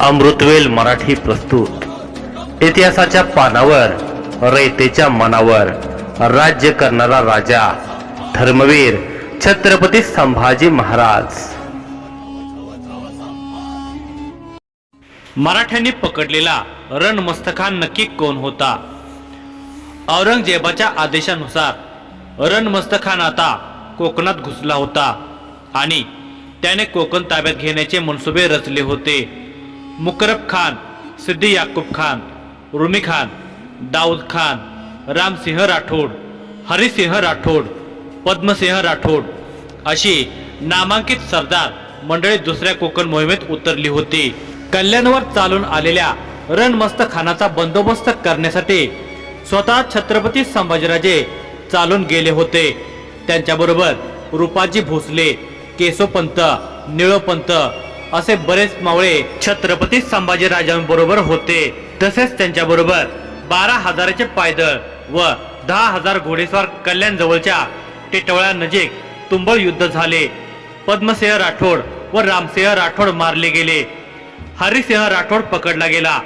अमृतवेल मराठी प्रस्तुत. इतिहासाच्या पानावर रयतेच्या मनावर राज्य करणारा राजा धर्मवीर छत्रपती संभाजी महाराज. मराठ्यांनी पकडलेला रणमस्तखान नक्की कोण होता? औरंगजेबाच्या आदेशानुसार रणमस्तखान आता कोकणात घुसला होता आणि त्याने कोकण ताब्यात घेण्याचे मनसुबे रचले होते. मुकरब खान सिद्दी याकूब खान रुमी खान दाऊद खान रामसिंह राठोड हरिसिंह राठोड पद्मसिंह राठोड अशी नामांकित सरदार मंडळी दुसऱ्या कोकण मोहिमेत उतरली होती. कल्याणवर चालून आलेल्या रणमस्त खानाचा बंदोबस्त करण्यासाठी स्वतः छत्रपती संभाजीराजे चालून गेले होते. त्यांच्याबरोबर रूपाजी भोसले केशवपंत निळोपंत असे बरेच मावळे छत्रपती संभाजीराजांबरोबर होते. तसेच त्यांच्याबरोबर बारा हजाराचे पायदळ व दहा हजार घोडेस्वार कल्याण जवळच्या टिटवळा नजीक तुंबळ युद्ध झाले. पद्मसिंह राठोड व रामसिंह राठोड मारले गेले. हरिसिंह राठोड पकडला गेला.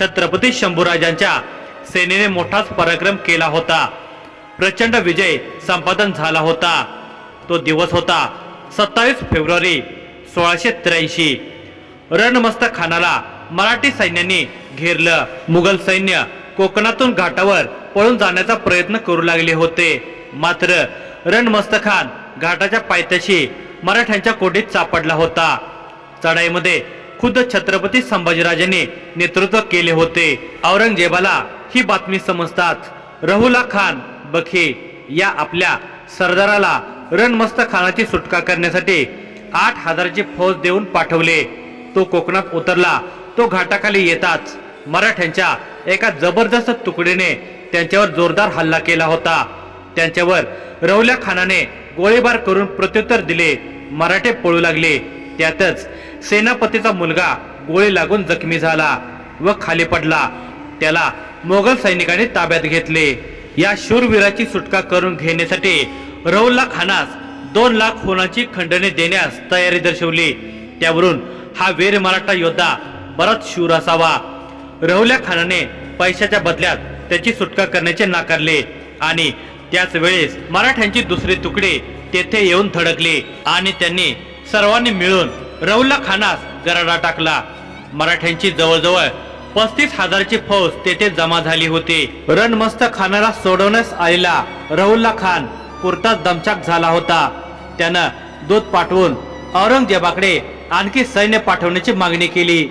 छत्रपती शंभूराजांच्या सेनेने मोठाच पराक्रम केला होता. प्रचंड विजय संपादन झाला होता. तो दिवस होता सत्तावीस फेब्रुवारी सोळाशे त्र्याऐंशी. रणमस्त खानाला मराठी सैन्याने घेरलं. मुघल सैन्य कोकणातून घाटावर पळून जाण्याचा प्रयत्न करू लागले होते. मात्र रणमस्त खान घाटाच्या पायथ्याशी मराठ्यांच्या कोठीत सापडला होता. चढाईमध्ये खुद्द छत्रपती संभाजीराजांनी नेतृत्व केले होते. औरंगजेबाला ही बातमी समजताच रहुला खान बखे या आपल्या सरदाराला रणमस्त खानाची सुटका करण्यासाठी आठ हजाराची फौज देऊन पाठवले. तो कोकणात उतरला. तो घाटाखाली येताच मराठ्यांच्या एका जबरदस्त तुकडीने त्यांच्यावर जोरदार हल्ला केला होता. त्यांच्यावर रवल्या खानाने गोळीबार करून प्रत्युत्तर दिले. मराठे पळू लागले. त्यातच सेनापतीचा मुलगा गोळी लागून जखमी झाला व खाली पडला. त्याला मोगल सैनिकांनी ताब्यात घेतले. या शूरवीराची सुटका करून घेण्यासाठी रौल्ला खानास दोन लाख खुनाची खंडने देण्यास तयारी दर्शवली. त्यावरून हा वीर मराठा योद्धा बराच शूर असावा. रहुल्या खानाने पैशाच्या बदल्यात त्याची सुटका करण्याचे नाकारले आणि त्याच वेळेस मराठ्यांची दुसरे तुकडे तेथे येऊन धडकले आणि त्यांनी सर्वांनी मिळून रहुल्ला खानास गराडा टाकला. मराठ्यांची जवळजवळ पस्तीस हजारची फौज तेथे जमा झाली होती. रणमस्त खानाला सोडवण्यास आलेला रहुल्ला खान पुरताच दमचाक झाला होता. त्यानं दूध पाठवून औरंगजेबाकडे आणखी सैन्य पाठवण्याची मागणी केली.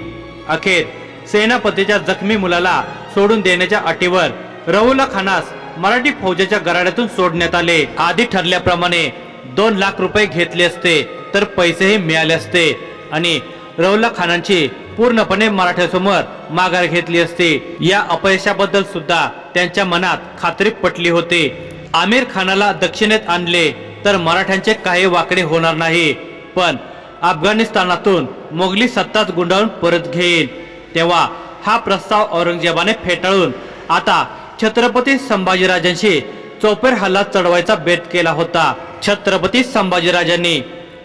अखेर सेनापतीच्या जखमी मुलाला सोडून देण्याच्या अटीवर रहुला खानास मराठी फौजेच्या गराड्यातून सोडण्यात आले. आधी ठरल्याप्रमाणे दोन लाख रुपये घेतले असते तर पैसेही मिळाले असते आणि रौला खानांची पूर्णपणे मराठ्यासमोर माघार घेतली असती. या अपयशाबद्दल सुद्धा त्यांच्या मनात खात्री पटली होती. आमिर खानाला दक्षिणेत आणले. तर मराठ्यांचे काही वाकडे होणार नाही. पण अफगाणिस्तानातून मोगली सत्ताच गुंडाळून परत घेईल. तेव्हा हा प्रस्ताव औरंगजेबाने फेटाळून आता छत्रपती संभाजीराजांशी चौपेर हल्ला चढवायचा बेत केला होता. छत्रपती संभाजीराजांनी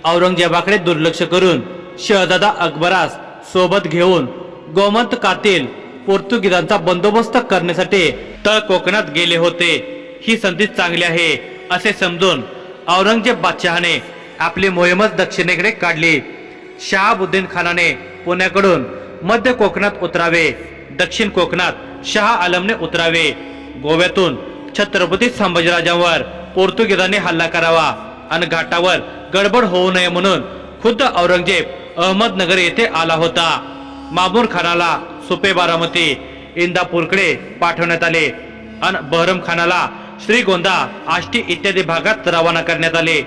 औरंगजेबाकडे दुर्लक्ष करून शहजादा अकबरास सोबत घेऊन गोमंत कातील पोर्तुगीजांचा बंदोबस्त करण्यासाठी तळ कोकणात गेले होते. ही संधी चांगली आहे असे समजून औरंगजेब बादशहाने आपली मोहीमच दक्षिणेकडे काढली. शहाबुद्दीन खानाने पुण्याकडून मध्य कोकणात उतरावे दक्षिण कोकणात शहा आलमने उतरावे. गोव्यातून छत्रपती संभाजीराजांवर पोर्तुगीजांनी हल्ला करावा आणि घाटावर गडबड होऊ नये म्हणून खुद्द औरंगजेब अहमदनगर येथे आला होता. मामूर खानाला सुपे बारामती इंदापूरकडे पाठवण्यात आले आणि बहरम खानाला श्रीगोंदा आष्टी इत्यादी भागात रवाना करण्यात आले.